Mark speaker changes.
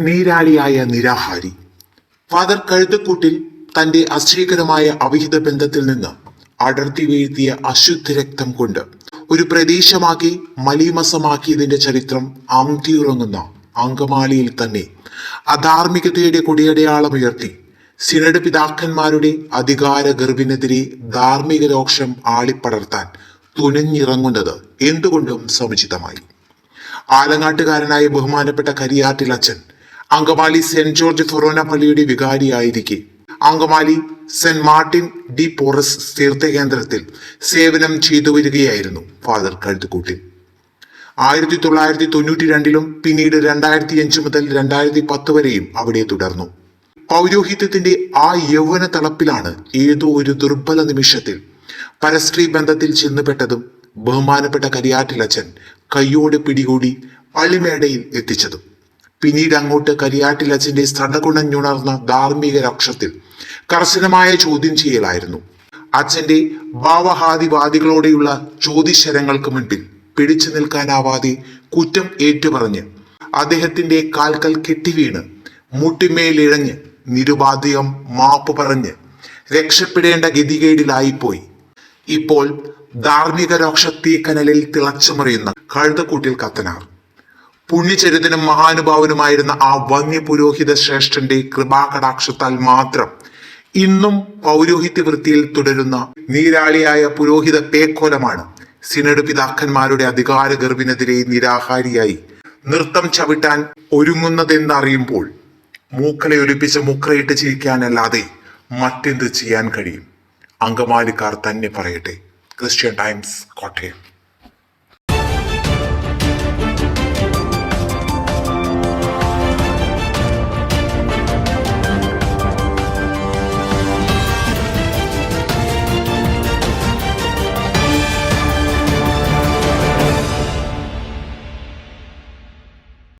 Speaker 1: നീരാളിയായ നിരാഹാരി. Father കഴുതക്കൂട്ടിൽ തന്റെ അശ്രീകരമായ അവിഹിത ബന്ധത്തിൽ നിന്ന് അടർത്തി വീഴ്ത്തിയ അശുദ്ധ രക്തം കൊണ്ട് ഒരു പ്രദേശമാക്കി മലീമസമാക്കിയതിന്റെ ചരിത്രം അന്തിയുറങ്ങുന്ന അങ്കമാലിയിൽ തന്നെ അധാർമികതയുടെ കൊടിയടയാളം ഉയർത്തി സിനഡ് പിതാക്കന്മാരുടെ അധികാര ഗർഭിനെതിരെ ധാർമ്മിക രോക്ഷം ആളിപ്പടർത്താൻ തുനിഞ്ഞിറങ്ങുന്നത് എന്തുകൊണ്ടും സമുചിതമായി. ആലങ്ങാട്ടുകാരനായ ബഹുമാനപ്പെട്ട കരിയാറ്റിൽ അച്ഛൻ അങ്കമാലി സെന്റ് ജോർജ് ഫൊറോന പള്ളിയുടെ വികാരിയായിരിക്കെ. Angamaly Saint Martin de Porres തീർത്ഥകേന്ദ്രത്തിൽ സേവനം ചെയ്തു വരികയായിരുന്നു ഫാദർ കഴുത്തുകൂട്ടിൽ. ആയിരത്തി തൊള്ളായിരത്തി തൊണ്ണൂറ്റി രണ്ടിലും പിന്നീട് രണ്ടായിരത്തി അഞ്ച് മുതൽ രണ്ടായിരത്തി പത്ത് വരെയും അവിടെ തുടർന്നു. പൗരോഹിത്യത്തിന്റെ ആ യൗവന തളപ്പിലാണ് ഏതോ ഒരു ദുർബല നിമിഷത്തിൽ പരസ്ത്രീ ബന്ധത്തിൽ ചെന്നുപെട്ടതും ബഹുമാനപ്പെട്ട കരിയാറ്റിലച്ചൻ കയ്യോട് പിടികൂടി പള്ളിമേടയിൽ എത്തിച്ചതും. പിന്നീട് അങ്ങോട്ട് കരിയാറ്റിലച്ചന്റെ സ്തടകുണഞ്ഞുണർന്ന ധാർമ്മിക രക്ഷത്തിൽ കർശനമായ ചോദ്യം ചെയ്യലായിരുന്നു. അച്ഛന്റെ ഭാവഹാദിവാദികളോടെയുള്ള ചോദ്യശരങ്ങൾക്ക് മുൻപിൽ പിടിച്ചു നിൽക്കാനാവാതെ കുറ്റം ഏറ്റുപറഞ്ഞ് അദ്ദേഹത്തിന്റെ കാൽക്കൽ കെട്ടിവീണ് മുട്ടിമേലിഴഞ്ഞ് നിരുപാധികം മാപ്പ് പറഞ്ഞ് രക്ഷപ്പെടേണ്ട ഗതികേടിലായിപ്പോയി. ഇപ്പോൾ ധാർമ്മിക രോക്ഷ കനലിൽ തിളച്ചുമറിയുന്ന കഴുതക്കൂട്ടിൽ കത്തനാർ. പുണ്യചരിതനും മഹാനുഭാവനുമായിരുന്ന ആ വന്യ പുരോഹിത ശ്രേഷ്ഠന്റെ കൃപാകടാക്ഷത്താൽ മാത്രം ഇന്നും പൗരോഹിത്യ വൃത്തിയിൽ തുടരുന്ന നീരാളിയായ പുരോഹിത പേക്കോലമാണ് സിനഡ് പിതാക്കന്മാരുടെ അധികാര ഗർഭിനെതിരെ നിരാഹാരിയായി നൃത്തം ചവിട്ടാൻ ഒരുങ്ങുന്നതെന്നറിയുമ്പോൾ മൂക്കളെ ഒലിപ്പിച്ച് മുക്രയിട്ട് ചിരിക്കാനല്ലാതെ മറ്റെന്ത് ചെയ്യാൻ കഴിയും? അങ്കമാലിക്കാർ തന്നെ പറയട്ടെ. Christian Times Kottayam.